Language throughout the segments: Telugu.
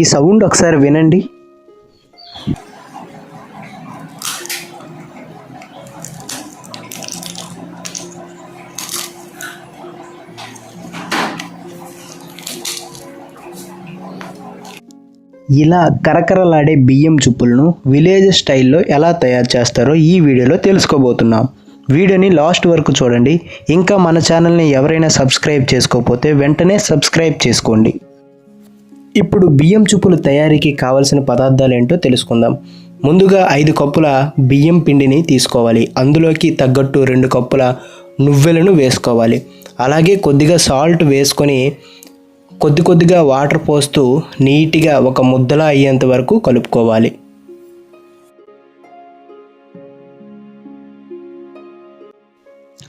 ఈ సౌండ్ ఒకసారి వినండి. ఇలా కరకరలాడే బియ్యం చుప్పులను విలేజ్ స్టైల్లో ఎలా తయారు చేస్తారో ఈ వీడియోలో తెలుసుకోబోతున్నాం. వీడియోని లాస్ట్ వరకు చూడండి. ఇంకా మన ఛానల్ని ఎవరైనా సబ్స్క్రైబ్ చేసుకోకపోతే వెంటనే సబ్స్క్రైబ్ చేసుకోండి. ఇప్పుడు బియ్యం చుప్పుల తయారీకి కావలసిన పదార్థాలు ఏంటో తెలుసుకుందాం. ముందుగా ఐదు కప్పుల బియ్యం పిండిని తీసుకోవాలి. అందులోకి తగ్గట్టు రెండు కప్పుల నువ్వెలను వేసుకోవాలి. అలాగే కొద్దిగా సాల్ట్ వేసుకొని కొద్ది కొద్దిగా వాటర్ పోస్తూ నీట్గా ఒక ముద్దలా అయ్యేంత వరకు కలుపుకోవాలి.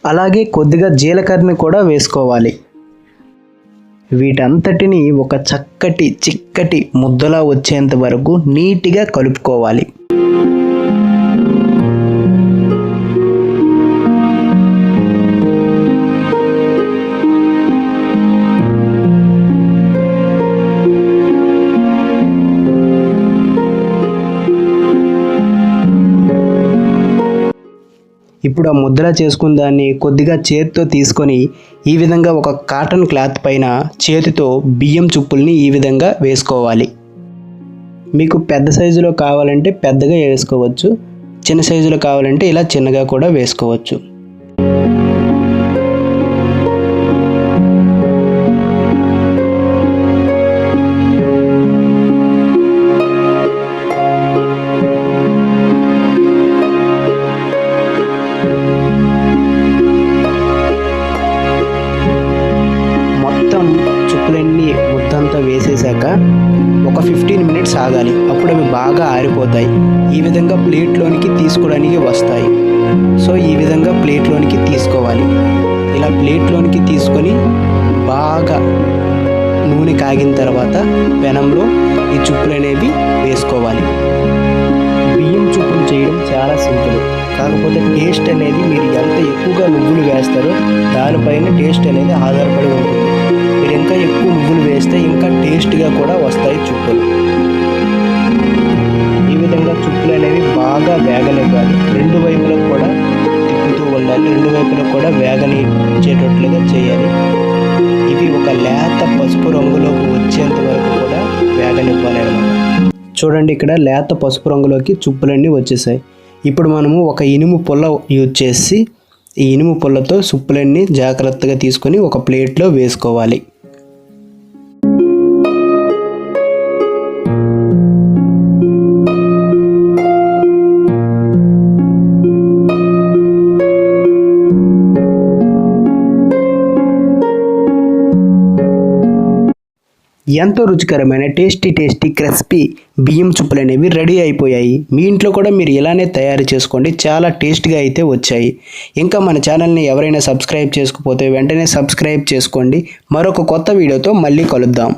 అలాగే కొద్దిగా జీలకర్రని కూడా వేసుకోవాలి. వీటంతటిని ఒక చక్కటి చిక్కటి ముద్దలా వచ్చేంత వరకు నీట్గా కలుపుకోవాలి. ఇప్పుడు ఆ ముద్ర చేసుకున్న దాన్ని కొద్దిగా చేతితో తీసుకొని ఈ విధంగా ఒక కాటన్ క్లాత్ పైన చేతితో బియ్యం చుప్పుల్ని ఈ విధంగా వేసుకోవాలి. మీకు పెద్ద సైజులో కావాలంటే పెద్దగా వేసుకోవచ్చు. చిన్న సైజులో కావాలంటే ఇలా చిన్నగా కూడా వేసుకోవచ్చు. వేసేసాక ఒక ఫిఫ్టీన్ మినిట్స్ ఆగాలి. అప్పుడు అవి బాగా ఆరిపోతాయి. ఈ విధంగా ప్లేట్లోనికి తీసుకోవడానికి వస్తాయి. సో ఈ విధంగా ప్లేట్లోనికి తీసుకోవాలి. ఇలా ప్లేట్లోనికి తీసుకొని బాగా నూనె కాగిన తర్వాత పెనంలో ఈ చుప్పులు అనేవి వేసుకోవాలి. బియ్యం చుప్పులు చేయడం చాలా సింపుల్. కాకపోతే టేస్ట్ అనేది మీరు ఎంత ఎక్కువగా నువ్వులు వేస్తారో దానిపైన టేస్ట్ అనేది ఆధారపడి ఉంటుంది. ఇంకా ఎక్కువ నువ్వులు వేస్తే ఇంకా టేస్ట్గా కూడా వస్తాయి చుప్పులు ఈ విధంగా చుప్పులు అనేవి బాగా వేగనివ్వాలి. రెండు వైపులకు కూడా తిప్పుతూ ఉండాలి. రెండు వైపులకు కూడా వేగనిచ్చేటట్లుగా చేయాలి. ఇవి ఒక లేత పసుపు రంగులోకి వచ్చేంత వరకు కూడా వేగనివ్వాలి అనమాట చూడండి ఇక్కడ లేత పసుపు రంగులోకి చుప్పులన్నీ వచ్చేసాయి. ఇప్పుడు మనము ఒక ఇనుము పుల్ల యూజ్ చేసి ఈ ఇనుము పుల్లతో సుప్పులన్నీ జాగ్రత్తగా తీసుకొని ఒక ప్లేట్లో వేసుకోవాలి. ఎంతో రుచికరమైన టేస్టీ టేస్టీ క్రిస్పీ బియ్యం చుప్పులు అనేవి రెడీ అయిపోయాయి. మీ ఇంట్లో కూడా మీరు ఇలానే తయారు చేసుకోండి. చాలా టేస్ట్గా అయితే వచ్చాయి. ఇంకా మన ఛానల్ని ఎవరైనా సబ్స్క్రైబ్ చేసుకోకపోతే వెంటనే సబ్స్క్రైబ్ చేసుకోండి. మరొక కొత్త వీడియోతో మళ్ళీ కలుద్దాం.